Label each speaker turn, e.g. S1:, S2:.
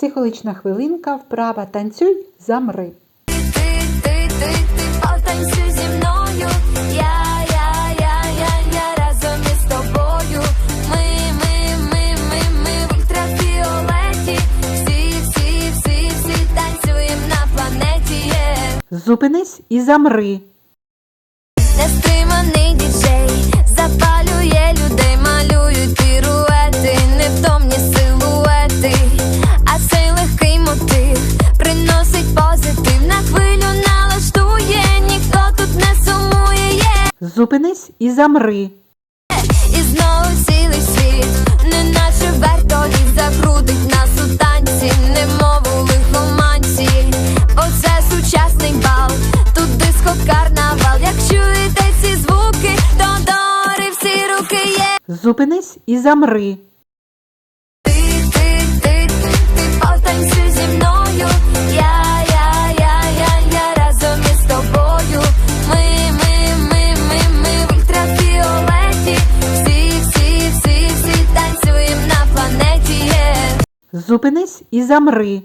S1: Психологічна хвилинка, вправа танцюй, замри.
S2: Ти, ти, ти, ти, потанцюй зі мною. Я, я, я, я, я разом із тобою. Ми, ми, ми, ми, ми ультрафіолеті. Всі, всі, всі, всі танцюємо на планеті. Yeah.
S1: Зупинись і замри.
S2: Нестриманий
S1: Зупинись і замри.
S2: і знову цілий світ, неначе вертоліт закрутить нас у танці, немов у лихоманці. Оце сучасний бал, тут диско карнавал. Як чуєте ці звуки, то дори всі руки є.
S1: Зупинись і замри. Зупинись і замри.